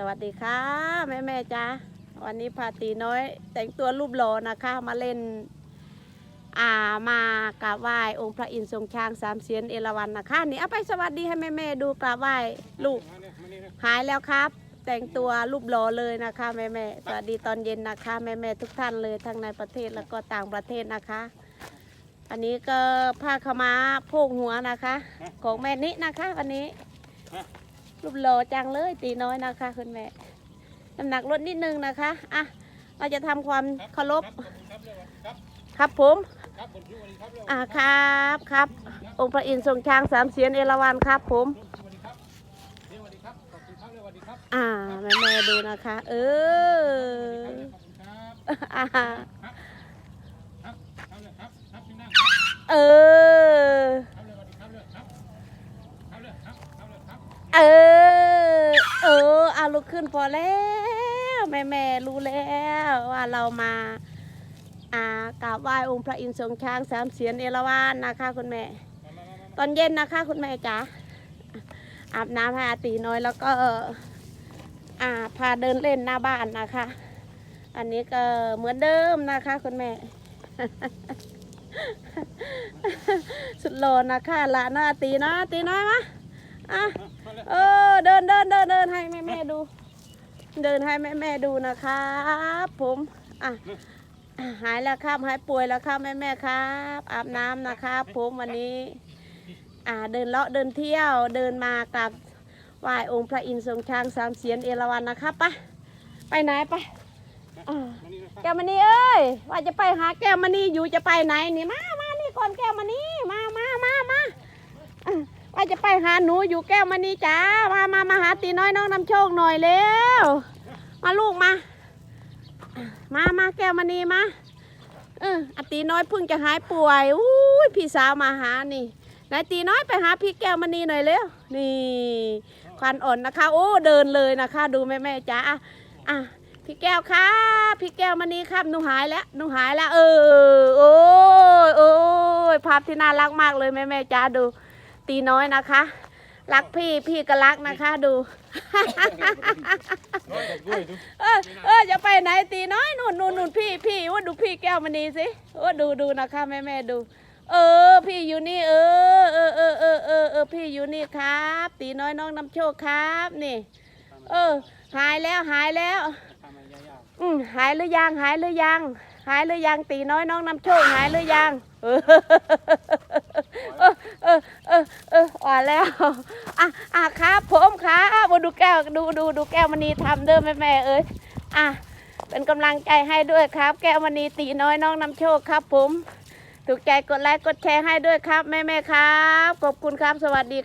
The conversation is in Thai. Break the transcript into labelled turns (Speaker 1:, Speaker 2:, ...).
Speaker 1: สวัสดีค่ะ แม่แม่จ้าวันนี้พาตีน้อย แต่งตัวรูปหล่อนะคะมาเล่นอ่ามากราบไหว้องค์พระอินทร์ทรงช้างสามเสียนเอราวัณนะคะนี่เอาไปสวัสดีให้แม่แม่ดูกราบไหว้ลูกหายแล้วครับ แต่งตัวรูปหล่อเลยนะคะแม่แม่สวัสดีตอนเย็นนะคะแม่แม่ทุกท่านเลยทั้งในประเทศแล้วก็ต่างประเทศนะคะ อันนี้ก็ผ้าขาวม้าโพกหัวนะคะ ของแม่นินะคะ วันนี้ รูปหล่อจังเลยตีน้อยนะคะคุณแม่น้ำหนักลดนิดนึงนะคะอะเราจะทำความเคารพครับผมอ่าครับครับ องค์พระอินทร์ทรงช้างสามเสียนเอราวัณครับ ผมอ่าแม่แม่ๆดูนะคะ เอออ่าเออเออเออเอา ลุกขึ้นพอแล้วแม่แม่รู้แล้วว่าเรามาอ่ากราบไหว้องค์พระอินทร์ทรงช้างสามเสียนเอราวัณนะคะคุณแม่ ตอนเย็นนะคะคุณแม่จ๋าอาบน้ำให้อาตีน้อยแล้วก็อ่าพาเดินเล่นหน้าบ้านนะคะ อันนี้ก็เหมือนเดิมนะคะคุณแม่ สุดโลนนะคะละหน้าตีนะตีน้อยมะอะเออเดินเดินเดินเดินให้แม่แม่ ดูเดินให้แม่แม่ๆดูนะครับผมอะหายแล้วครับหายป่วยแล้วครับแม่แม่ๆครับ อาบน้ำนะครับผมวันนี้ อ่าเดินเลาะเดินเที่ยวเดินมากับไหว้องค์พระอินทร์ทรงช้างสามเสียนเอราวัณนะครับไปไปไหนไปอ่าแก้วมณีเอ้ยว่าจะไปหาแก้วมณีอยู่จะไปไหนนี่มามานี่ก่อนแก้วมณีมา ไปหาหนูอยู่แก้วมณีจ้ามามามาหาตีน้อยน้องนำโชคหน่อยเร็วมาลูกมา มามาแก้วมณีมาเอออตีน้อยเพิ่งจะหายป่วยอุ้ยพี่สาวมาหานี่นายตีน้อยไปหาพี่แก้วมณีหน่อยเร็วนี่ควันอ่อนนะคะ โอ้เดินเลยนะคะ ดูแม่แม่จ้าอะพี่แก้วครับพี่แก้วมณีครับหนูหายแล้วหนูหายแล้วเออโอ้ยโอ้ยภาพที่น่ารักมากเลยแม่แม่จ้าดู ตีน้อยนะคะ รักพี่พี่ก็รักนะคะดูเออเออจะไปไหนตีน้อยนู่นนู่นนู่นพี่พี่ว่าดูพี่แก้วมณีสิว่าดูดูนะคะแม่แม่ดู เออ พี่อยู่นี่ เออเออเออเออเออเออพี่อยู่นี่ครับ ตีน้อยน้องน้ำโชคครับ นี่ เออ หายแล้วหายแล้ว อืมหายหรือยังหายหรือยัง หายหรือยังตีน้อยน้องน้ำโชคหายหรือยังเออ เอออ่อนแล้วอะอะครับผมครับมาดูแก้วดูดูดูแก้วมณีทำเด้อแม่แม่เอ้ยอะเป็นกำลังใจให้ด้วยครับ แก้วมณีตีน้อยน้องนำโชคครับ ผม ถูกใจกดไลค์กดแชร์ให้ด้วยครับ แม่แม่ครับขอบคุณครับสวัสดี